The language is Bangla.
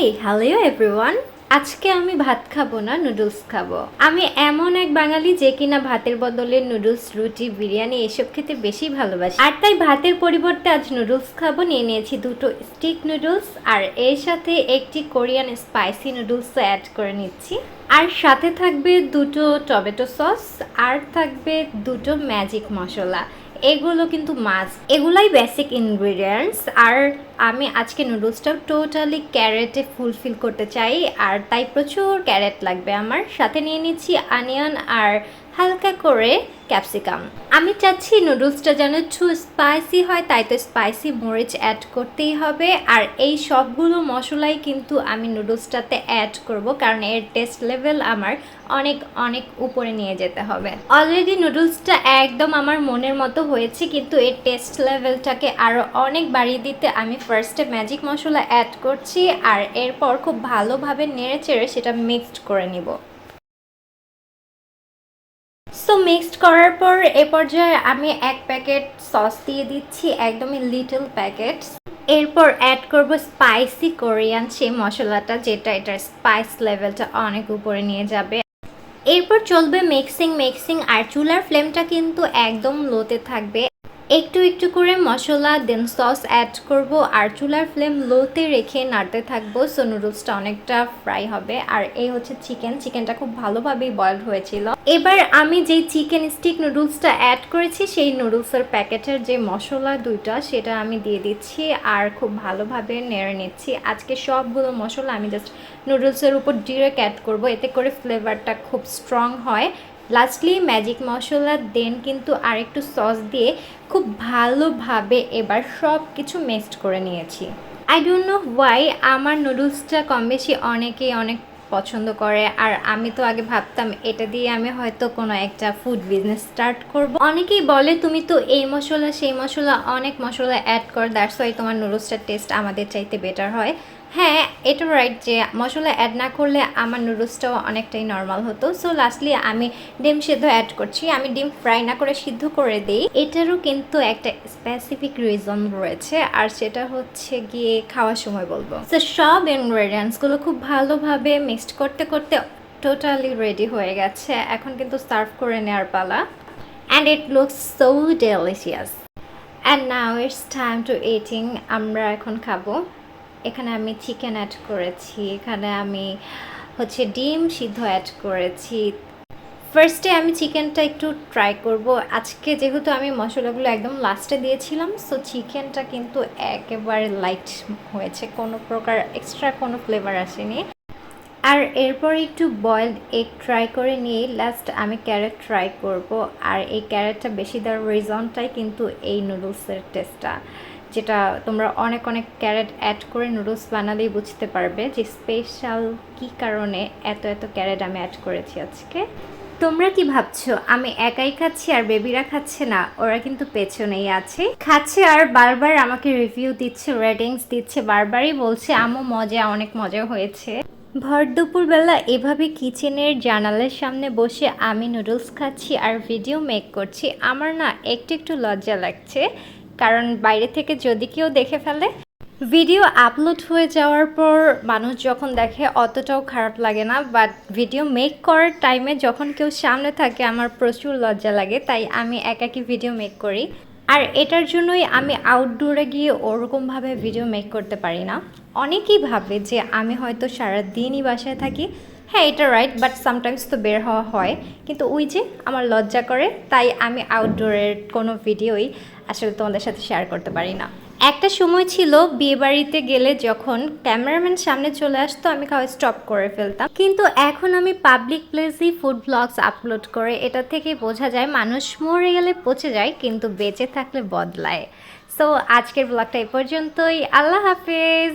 হেই হ্যালো এভরিওয়ান আজকে আমি ভাত খাব না নুডলস খাব। আমি এমন এক বাঙালি যে কিনা ভাতের বদলে নুডলস রুটি, বিরিয়ানি এসব খেতে বেশি ভালোবাসি। আর তাই ভাতের পরিবর্তে আজ নুডলস খাব। নিয়ে নিয়েছি দুটো স্টিক নুডলস আর এর সাথে একটি কোরিয়ান স্পাইসি নুডলস অ্যাড করে নিচ্ছি। আর সাথে থাকবে দুটো টমেটো সস আর থাকবে দুটো ম্যাজিক মশলা। এগুলো কিন্তু মাছ এগুলাই বেসিক ইনগ্রিডিয়েন্টস আর আমি আজকে নুডলসটা টোটালি ক্যারেটে ফুলফিল করতে চাই। আর তাই প্রচুর ক্যারেট লাগবে আমার। সাথে নিয়ে নিচ্ছি আনিয়ন আর হালকা করে ক্যাপসিকাম। আমি চাচ্ছি নুডলসটা যেন একটু স্পাইসি হয়, তাই তো স্পাইসি মরিচ অ্যাড করতেই হবে। আর এই সবগুলো মশলাই কিন্তু আমি নুডলসটাতে অ্যাড করব, কারণ এর টেস্ট লেভেল আমার অনেক অনেক উপরে নিয়ে যেতে হবে। অলরেডি নুডলসটা একদম আমার মনের মতো হয়েছে, কিন্তু এর টেস্ট লেভেলটাকে আরও অনেক বাড়িয়ে দিতে আমি ফার্স্টে ম্যাজিক মশলা অ্যাড করছি, আর এরপর খুব ভালোভাবে নেড়ে চেড়ে সেটা মিক্সড করে নিব। সো মিক্সড করার পর এ পর্যায়ে আমি এক প্যাকেট সস দিয়ে দিচ্ছি, একদমই লিটল প্যাকেট এরপর অ্যাড করব স্পাইসি কোরিয়ান সেই মশলাটা, যেটা এটার স্পাইস লেভেলটা অনেক উপরে নিয়ে যাবে। এরপর চলবে মিক্সিং মিক্সিং আর চুলার ফ্লেমটা কিন্তু একদম লোতে থাকবে। একটু একটু করে মশলা দেন সস অ্যাড করব। আর চুলার ফ্লেম লোতে রেখে নাড়তে থাকব। সো নুডলসটা অনেকটা ফ্রাই হবে। আর এই হচ্ছে চিকেন চিকেনটা খুব ভালোভাবেই বয়েলড হয়েছিল। এবার আমি যেই চিকেন স্টিক নুডলসটা অ্যাড করেছি, সেই নুডলসের প্যাকেটের যে মশলা দুইটা, সেটা আমি দিয়ে দিচ্ছি। আর খুব ভালোভাবে নেড়ে নিচ্ছি। আজকে সবগুলো মশলা আমি জাস্ট নুডলসের উপর ডিরেক্ট অ্যাড করব। এতে করে ফ্লেভারটা খুব স্ট্রং হয়। লাস্টলি ম্যাজিক মশলা দেন কিন্তু আরেকটু সস দিয়ে খুব ভালোভাবে এবার সব কিছু মিক্সড করে নিয়েছি। আই ডোন্ট নো ওয়াই আমার নুডলসটা কম বেশি অনেকেই অনেক পছন্দ করে, আর আমি তো আগে ভাবতাম এটা দিয়ে আমি হয়তো কোনো একটা ফুড বিজনেস স্টার্ট করব। অনেকেই বলে, তুমি তো এই মশলা, সেই মশলা, অনেক মশলা অ্যাড কর দ্যাটস ওয়াই তোমার নুডলসটার টেস্ট আমাদের চাইতে বেটার হয়। হ্যাঁ এটা রাইট যে মশলা অ্যাড না করলে আমার নুডলসটাও অনেকটাই নর্মাল হতো। সো লাস্টলি আমি ডিম সিদ্ধ অ্যাড করছি। আমি ডিম ফ্রাই না করে সিদ্ধ করে দিই। এটারও কিন্তু একটা স্পেসিফিক রিজন রয়েছে, আর সেটা হচ্ছে গিয়ে খাওয়ার সময় বলব। সো সব ইনগ্রেডিয়েন্টসগুলো খুব ভালোভাবে মিক্সড করতে করতে টোটালি রেডি হয়ে গেছে। এখন কিন্তু সার্ভ করে নেওয়ার পালা। And it looks so delicious and now it's time to eating আমরা এখন খাব। এখানে আমি চিকেন অ্যাড করেছি, এখানে আমি হচ্ছে ডিম সিদ্ধ অ্যাড করেছি। ফার্স্টে আমি চিকেনটা একটু ট্রাই করব। আজকে যেহেতু আমি মশলাগুলো একদম লাস্টে দিয়েছিলাম সো চিকেনটা কিন্তু একেবারে লাইট হয়েছে, কোনো প্রকার এক্সট্রা কোনো ফ্লেভার আসেনি। আর এরপর একটু বয়েলড এগ ট্রাই করে নিয়ে লাস্ট আমি ক্যারেট ট্রাই করব। আর এই ক্যারেটটা বেশি দেওয়ার রিজনটাই কিন্তু এই নুডলসের টেস্টটা যেটা তোমরা অনেক অনেক ক্যারেট অ্যাড করে নুডলস বানালেই বুঝতে পারবে যে স্পেশাল কি কারণে এত এত ক্যারেট আমি অ্যাড করেছি আজকে। তোমরা কি ভাবছ, আমি একাই খাচ্ছি আর বেবিরা খাচ্ছে না? ওরা কিন্তু পেছনেই আছে। খাচ্ছে আর বারবার আমাকে রিভিউ দিচ্ছে রেটিংস দিচ্ছে, বারবারই বলছে আমও মজা, অনেক মজা হয়েছে। ভর দুপুরবেলা এভাবে কিচেনের জানালার সামনে বসে আমি নুডলস খাচ্ছি আর ভিডিও মেক করছি, আমার না একটু একটু লজ্জা লাগছে। কারণ বাইরে থেকে যদি কেউ দেখে ফেলে, ভিডিও আপলোড হয়ে যাওয়ার পর মানুষ যখন দেখে, অতটাও খারাপ লাগে না। বাট ভিডিও মেক করার টাইমে যখন কেউ সামনে থাকে, আমার প্রচুর লজ্জা লাগে, তাই আমি একাকি ভিডিও মেক করি। আর এটার জন্যই আমি আউটডোরে গিয়ে ওরকমভাবে ভিডিও মেক করতে পারি না। অনেকেই ভাবে যে, আমি হয়তো সারা দিনই বাসায় থাকি হ্যাঁ এটা রাইট বাট সামটাইমস তো বের হওয়া হয়। কিন্তু ওই যে আমার লজ্জা করে, তাই আমি আউটডোরের কোনো ভিডিওই আসলে তোমাদের সাথে শেয়ার করতে পারি না। একটা সময় ছিল বিয়েবাড়িতে গেলে যখন ক্যামেরাম্যান সামনে চলে আসতো, আমি খাওয়া স্টপ করে ফেলতাম। কিন্তু এখন আমি পাবলিক প্লেসেই ফুড ব্লগস আপলোড করে, এটা থেকে বোঝা যায় মানুষ মরে গেলে পচে যায়, কিন্তু বেঁচে থাকলে বদলায়। সো আজকের ব্লগটা এই পর্যন্তই। আল্লাহ হাফেজ!